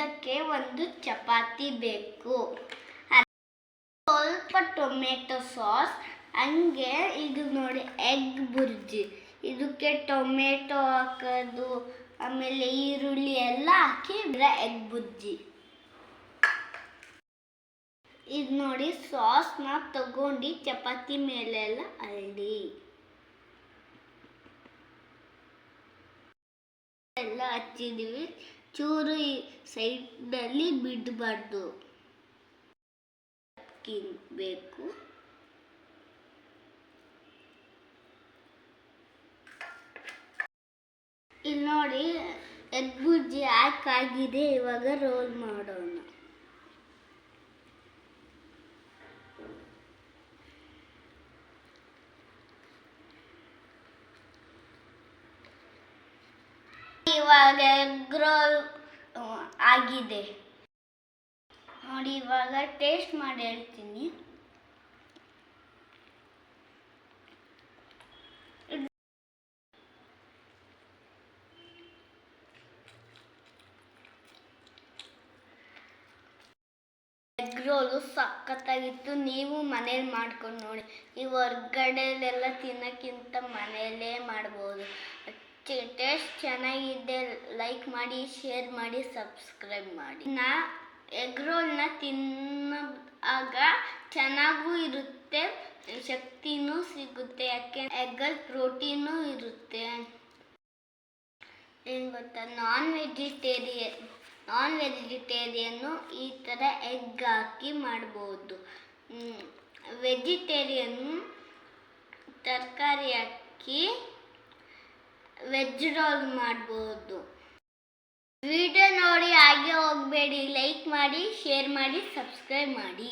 ಇದಕ್ಕೆ ಒಂದು ಚಪಾತಿ ಬೇಕು. ಸ್ವಲ್ಪ ಟೊಮೆಟೊ ಸಾಸ್, ಹಂಗೆ ಇದು ನೋಡಿ ಎಗ್ ಬುರ್ಜಿ. ಇದಕ್ಕೆ ಟೊಮೆಟೊ ಹಾಕೋದು, ಆಮೇಲೆ ಈರುಳ್ಳಿ ಎಲ್ಲ ಹಾಕಿ ಎಗ್ ಬುರ್ಜಿ. ಇದು ನೋಡಿ ಸಾಸ್ನ ತಗೊಂಡು ಚಪಾತಿ ಮೇಲೆಲ್ಲ ಹರಡಿ ಎಲ್ಲ ಹಚ್ಚಿದೀವಿ. ಚೂರು ಈ ಸೈಡ್ನಲ್ಲಿ ಬಿಡಬಾರ್ದು. ಬೇಕು ಇಲ್ಲಿ ನೋಡಿ ಎಗ್ ಬುಜ್ಜಿ ಹಾಕಾಗಿದೆ, ಇವಾಗ ರೋಲ್ ಮಾಡೋಣ. ಇವಾಗ ಗ್ರೋ ಆಗಿದೆ. ನೋಡಿ, ಇವಾಗ ಟೇಸ್ಟ್ ಮಾಡಿ ಹೇಳ್ತೀನಿ. ರೋಲು ಸಖತ್ತಾಗಿತ್ತು. ನೀವು ಮನೇಲಿ ಮಾಡ್ಕೊಂಡು ನೋಡಿ. ಈ ಹೊರ್ಗಡೆಲೆಲ್ಲ ತಿನ್ನೋಕ್ಕಿಂತ ಮನೆಯಲ್ಲೇ ಮಾಡ್ಬೋದು. ಟೇಸ್ಟ್ ಚೆನ್ನಾಗಿದೆ ಲೈಕ್ ಮಾಡಿ ಶೇರ್ ಮಾಡಿ ಸಬ್ಸ್ಕ್ರೈಬ್ ಮಾಡಿ. ನಾ ಎಗ್ ರೋಲ್ನ ತಿನ್ನಾಗ ಚೆನ್ನಾಗೂ ಇರುತ್ತೆ, ಶಕ್ತಿನೂ ಸಿಗುತ್ತೆ, ಯಾಕೆ ಎಗ್ಗಲ್ಲಿ ಪ್ರೋಟೀನು ಇರುತ್ತೆ. ಏನು ಗೊತ್ತಾ? ನಾನ್ ವೆಜಿಟೇರಿಯನ್ ನಾನ್ ವೆಜಿಟೇರಿಯನ್ನು ಈ ಥರ ಎಗ್ ಹಾಕಿ ಮಾಡ್ಬೋದು. ವೆಜಿಟೇರಿಯನ್ ತರಕಾರಿ ಹಾಕಿ ವೆಜ್ ರೋಲ್ ಮಾಡ್ಬೋದು. ವಿಡಿಯೋ ನೋಡಿ ಹಾಗೆ ಹೋಗಬೇಡಿ. ಲೈಕ್ ಮಾಡಿ ಶೇರ್ ಮಾಡಿ ಸಬ್ಸ್ಕ್ರೈಬ್ ಮಾಡಿ.